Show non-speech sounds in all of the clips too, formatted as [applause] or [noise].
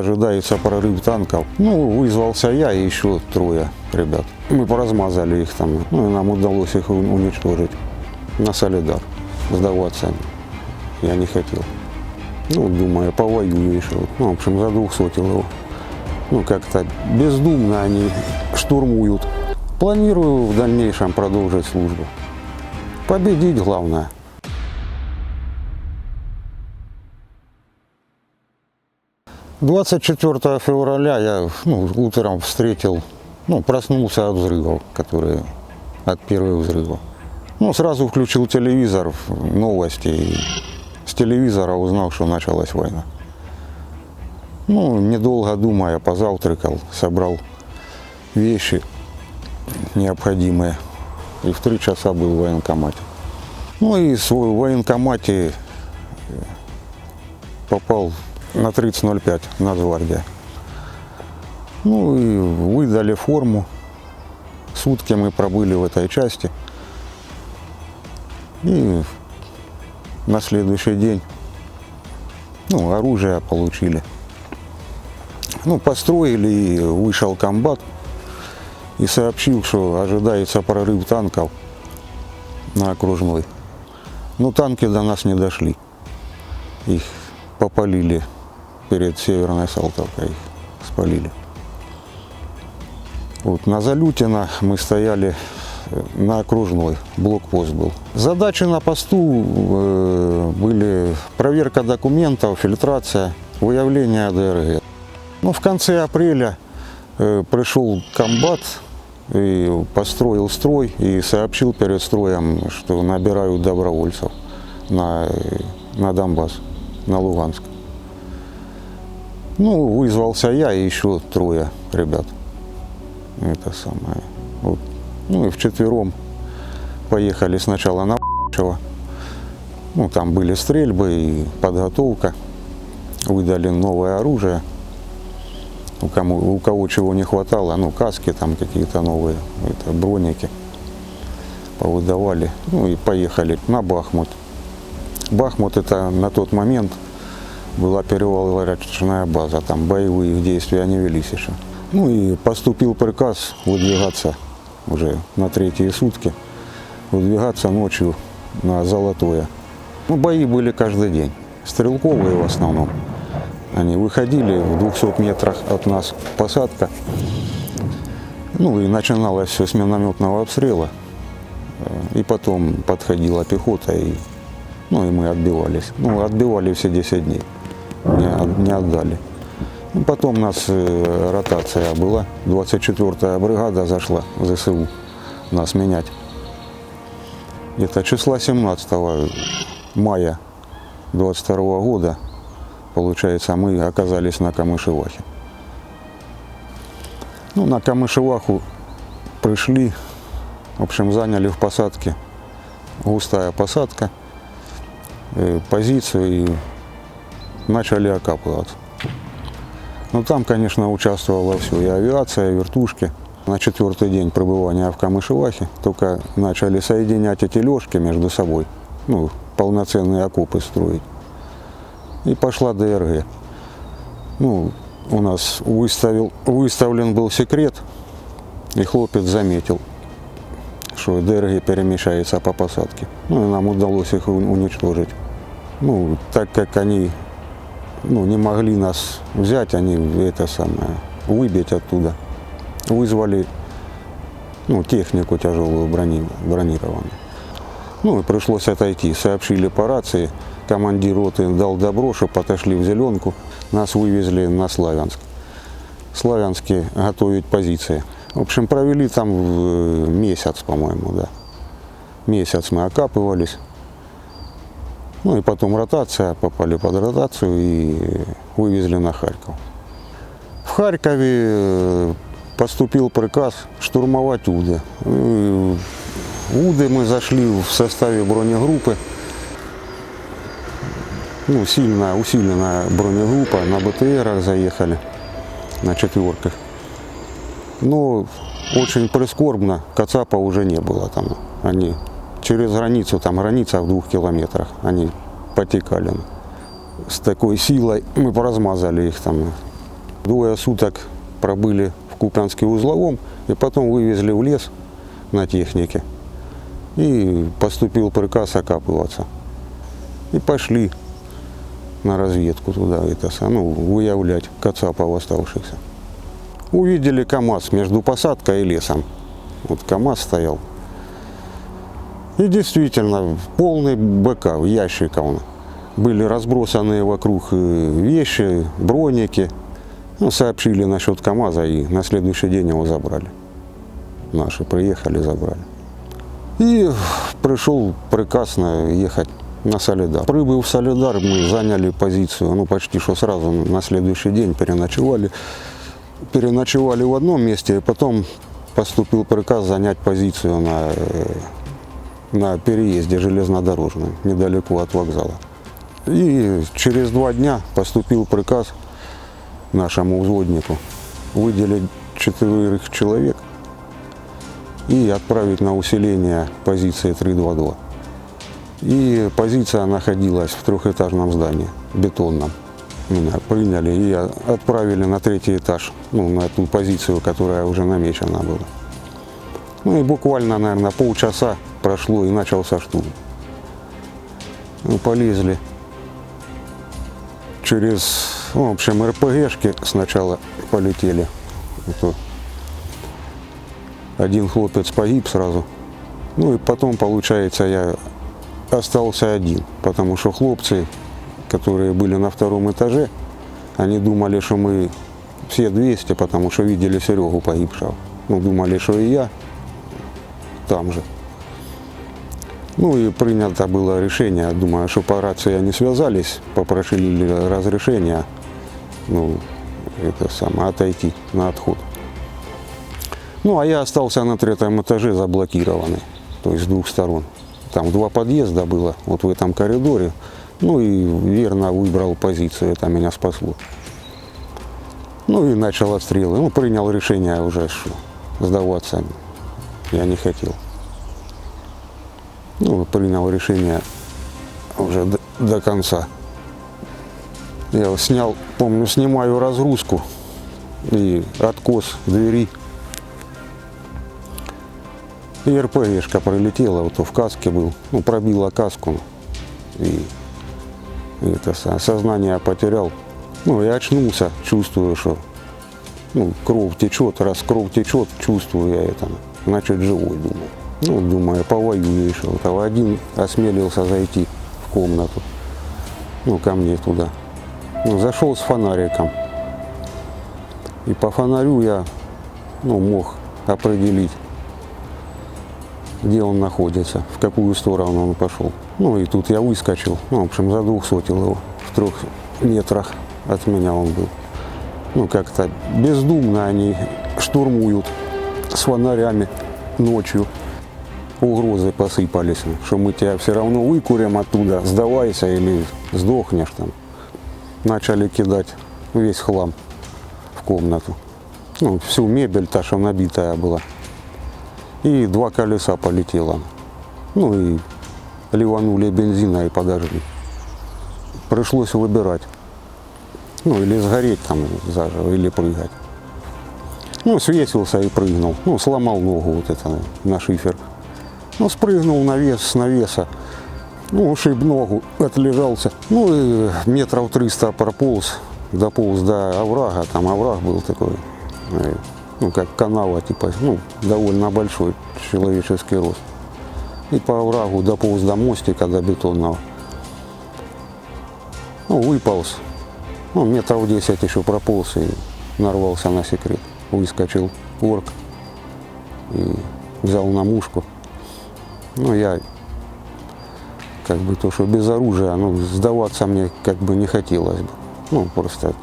ожидается прорыв танков. Ну, вызвался я и еще трое ребят. Мы поразмазали их там, ну и нам удалось их уничтожить на Солидар. Сдаваться я не хотел. Ну, думаю, повоюю еще. Ну, в общем, задвухсотил его. Ну, как-то бездумно они штурмуют. Планирую в дальнейшем продолжить службу. Победить главное. — 24 февраля я ну, утром встретил, ну, проснулся от взрывов, которые от первых взрывов. Ну, сразу включил телевизор, новости, и с телевизора узнал, что началась война. Ну, недолго думая, позавтракал, собрал вещи необходимые. И в три часа был в военкомате. Ну и в военкомате э, попал на 30.05 Нацгвардия. Ну и выдали форму. Сутки мы пробыли в этой части. И на следующий день ну, оружие получили. Ну, построили, и вышел комбат и сообщил, что ожидается прорыв танков на окружной. Но танки до нас не дошли. Их попалили перед Северной Салтовкой, спалили. Вот на Залютина мы стояли э, на окружной, блокпост был. Задачи на посту э, были проверка документов, фильтрация, выявление ДРГ. Ну, в конце апреля э, пришел комбат и построил строй и сообщил перед строем, что набирают добровольцев на, э, на Донбасс, на Луганск. Ну, вызвался я и еще трое ребят. Это самое. Вот. Ну и вчетвером поехали сначала на Чего. Ну, там были стрельбы и подготовка. Выдали новое оружие. У, кому, у кого чего не хватало, ну, каски там какие-то новые, это, броники повыдавали. Ну и поехали на Бахмут. Бахмут это на тот момент была перевалочная база, там боевые действия не велись еще. Ну и поступил приказ выдвигаться уже на третьи сутки, выдвигаться ночью на Золотое. Ну, бои были каждый день, стрелковые в основном. Они выходили в 200 метрах от нас посадка. Ну и начиналось все с минометного обстрела. Э, И потом подходила пехота, и, ну, и мы отбивались. Ну, отбивали все 10 дней, не, не отдали. Ну, потом у нас э, ротация была, 24-я бригада зашла в ЗСУ нас менять. Где-то числа 17 мая 22 года, получается, мы оказались на Камышевахе. Ну, на Камышеваху пришли, в общем, заняли в посадке, густая посадка, э, позицию и начали окапываться. Ну, там, конечно, участвовало все, и авиация, и вертушки. На четвертый день пребывания в Камышевахе только начали соединять эти лёжки между собой, ну, полноценные окопы строить. И пошла ДРГ. Ну, у нас выставил, выставлен был секрет, и хлопец заметил, что ДРГ перемещается по посадке. Ну, и нам удалось их уничтожить. Ну, так как они ну, не могли нас взять, они это самое, выбить оттуда. Вызвали ну, технику тяжелую брони, бронированную. Ну и пришлось отойти. Сообщили по рации, командир роты дал добро, чтобы отошли в зеленку. Нас вывезли на Славянск. Славянске готовить позиции. В общем, провели там э, месяц, по-моему, да. Месяц мы окапывались. Ну и потом ротация, попали под ротацию и вывезли на Харьков. В Харькове э, поступил приказ штурмовать Уды. Э, Уды мы зашли в составе бронегруппы. Ну, сильно усиленная бронегруппа, на БТРах заехали, на четверках. Но очень прискорбно, Кацапа уже не было там. Они через границу, там граница в двух километрах, они потекали. С такой силой мы поразмазали их там Двое суток пробыли в Купянске узловом и потом вывезли в лес на технике. И поступил приказ окапываться. И пошли на разведку туда, это, ну, выявлять кацапов оставшихся. Увидели КАМАЗ между посадкой и лесом. Вот КАМАЗ стоял. И действительно, полный БК, ящик он. Были разбросаны вокруг э, вещи, броники. Ну, сообщили насчет КАМАЗа и на следующий день его забрали. Наши приехали, забрали. И пришел приказ на ехать на Солидар. Прибыв в Солидар, мы заняли позицию, ну почти что сразу на следующий день переночевали. Переночевали в одном месте, и потом поступил приказ занять позицию на, э, на переезде железнодорожном, недалеко от вокзала. И через два дня поступил приказ нашему взводнику выделить четверых человек и отправить на усиление позиции 322. И позиция находилась в трехэтажном здании, бетонном. Меня приняли и отправили на третий этаж, ну, на ту позицию, которая уже намечена была. Ну и буквально, наверное, полчаса прошло и начался штурм. Мы полезли через, ну, в общем, РПГшки сначала полетели. Это один хлопец погиб сразу. Ну и потом, получается, я остался один, потому что хлопцы, которые были на втором этаже, они думали, что мы все 200, потому что видели Серегу погибшего. Ну, думали, что и я там же. Ну и принято было решение, думаю, что по рации они связались, попросили разрешения, ну, это самое, отойти на отход. Ну, а я остался на третьем этаже заблокированный, то есть с двух сторон. Там два подъезда было, вот в этом коридоре. Ну и верно выбрал позицию, это меня спасло. Ну и начал отстрелы. Ну, принял решение уже, что сдаваться я не хотел. Ну, принял решение уже до, до конца. Я снял, помню, снимаю разгрузку и откос двери. И РПГшка пролетела, вот в каске был, ну, пробила каску. И, и это со- сознание потерял. Ну, и очнулся, чувствую, что ну, кровь течет, раз кровь течет, чувствую я это, значит живой, думаю. Ну, думаю, повоюю еще. А один осмелился зайти в комнату, ну, ко мне туда. Ну, зашел с фонариком. И по фонарю я, ну, мог определить, где он находится, в какую сторону он пошел. Ну, и тут я выскочил, ну, в общем, задвухсотил его. В трех метрах от меня он был ну, как-то бездумно они штурмуют с фонарями ночью. Угрозы посыпались, что мы тебя все равно выкурим оттуда, сдавайся или сдохнешь там. Начали кидать весь хлам в комнату. Ну, всю мебель, та, что набитая была. И два колеса полетело. Ну и ливанули бензина и подожгли. Пришлось выбирать. Ну, или сгореть там заживо, или прыгать. Ну, свесился и прыгнул. Ну, сломал ногу вот это на шифер. Ну, спрыгнул на вес, с навеса. Ну, ушиб ногу, отлежался. Ну, и метров 300 прополз, дополз до оврага. Там овраг был такой, э, ну, как канава, типа, ну, довольно большой человеческий рост. И по оврагу дополз до мостика, до бетонного. Ну, выполз. Ну, метров 10 еще прополз и нарвался на секрет. Выскочил орк и взял на мушку. Ну, я как бы то, что без оружия, ну, сдаваться мне как бы не хотелось бы. Ну, просто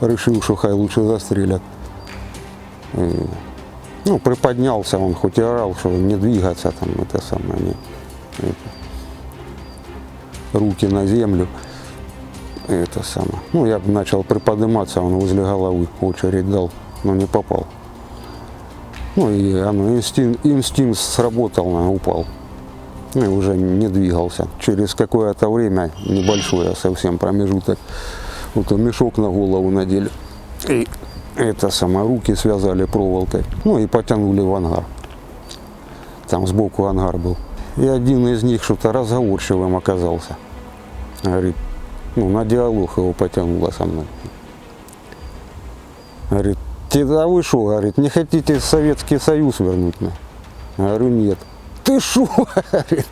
решил, что хай лучше застрелят. И, ну, приподнялся он, хоть и орал, что не двигаться там, это самое, не, это, руки на землю это самое. Ну, я начал приподниматься, он возле головы очередь дал, но не попал. Ну, и оно, инстинкт, инстинкт сработал, упал. Ну, и уже не двигался. Через какое-то время, небольшое совсем промежуток, вот мешок на голову надели. И это самое, руки связали проволокой. Ну и потянули в ангар. Там сбоку ангар был. И один из них что-то разговорчивым оказался. Говорит, ну на диалог его потянуло со мной. Говорит, «Те- а вы что, говорит, не хотите Советский Союз вернуть? на?» Говорю, нет. Ты шо, [laughs] говорит,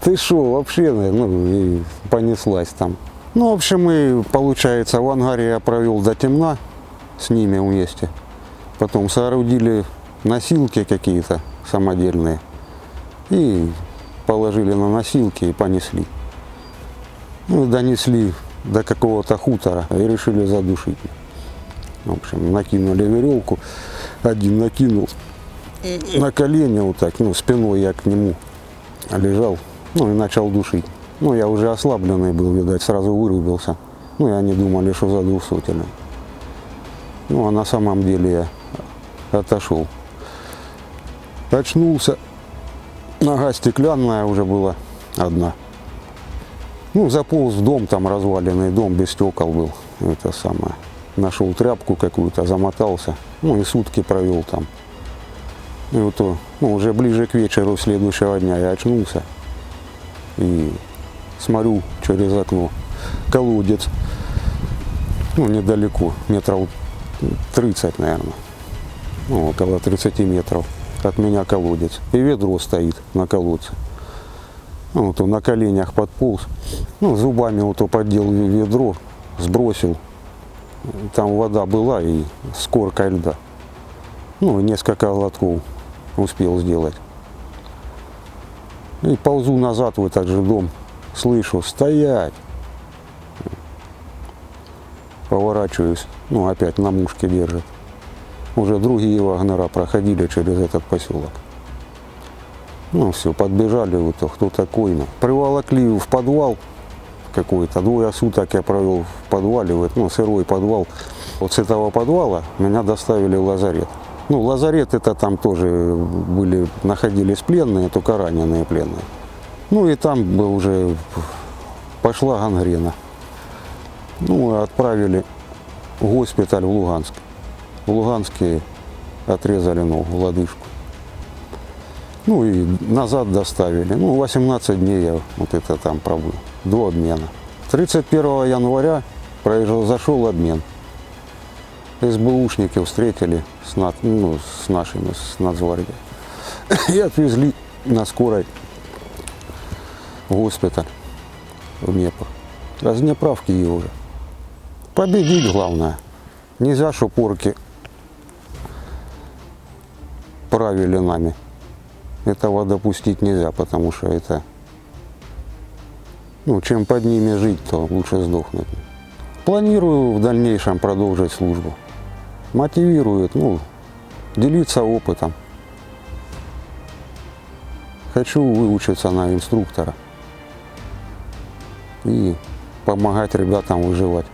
ты шо, вообще, ну, и понеслась там. Ну, в общем, и, получается, в ангаре я провел до темна с ними вместе. Потом соорудили носилки какие-то самодельные и положили на носилки и понесли. Ну, донесли до какого-то хутора и решили задушить. В общем, накинули веревку, один накинул на колени вот так, ну, спиной я к нему лежал, ну, и начал душить. Ну, я уже ослабленный был, видать, сразу вырубился. Ну, и они думали, что за двухсотенным. Ну, а на самом деле я отошел. Очнулся. Нога стеклянная уже была одна. Ну, заполз в дом, там разваленный дом, без стекол был. Это самое. Нашел тряпку какую-то, замотался. Ну, и сутки провел там. И вот, то, ну, уже ближе к вечеру следующего дня я очнулся. И смотрю через окно. Колодец. Ну, недалеко, метров 30, наверное. Ну, около 30 метров от меня колодец. И ведро стоит на колодце. Ну, он на коленях подполз. Ну, зубами вот то поддел ведро, сбросил. Там вода была и с коркой льда. Ну, несколько глотков успел сделать. И ползу назад в этот же дом. Слышу, стоять. Поворачиваюсь. Ну, опять на мушке держит. Уже другие вагнера проходили через этот поселок. Ну, все, подбежали, вот, кто такой, ну. Приволокли в подвал какой-то. Двое суток я провел в подвале, ну, сырой подвал. Вот с этого подвала меня доставили в лазарет. Ну, лазарет это там тоже были, находились пленные, только раненые пленные. Ну и там уже пошла гангрена. Ну, отправили в госпиталь в Луганск. В Луганске отрезали ногу, лодыжку. Ну и назад доставили. Ну, 18 дней я вот это там пробыл, до обмена. 31 января произошел обмен. СБУшники встретили с, над- ну, с нашими, с Нацгвардией. [coughs] И отвезли на скорой в госпиталь в Днепр. С Днепра в Киев уже. Победить главное. Нельзя, что порки правили нами. Этого допустить нельзя, потому что это... Ну, чем под ними жить, то лучше сдохнуть. Планирую в дальнейшем продолжить службу. Мотивирует, ну, делиться опытом. Хочу выучиться на инструктора и помогать ребятам выживать.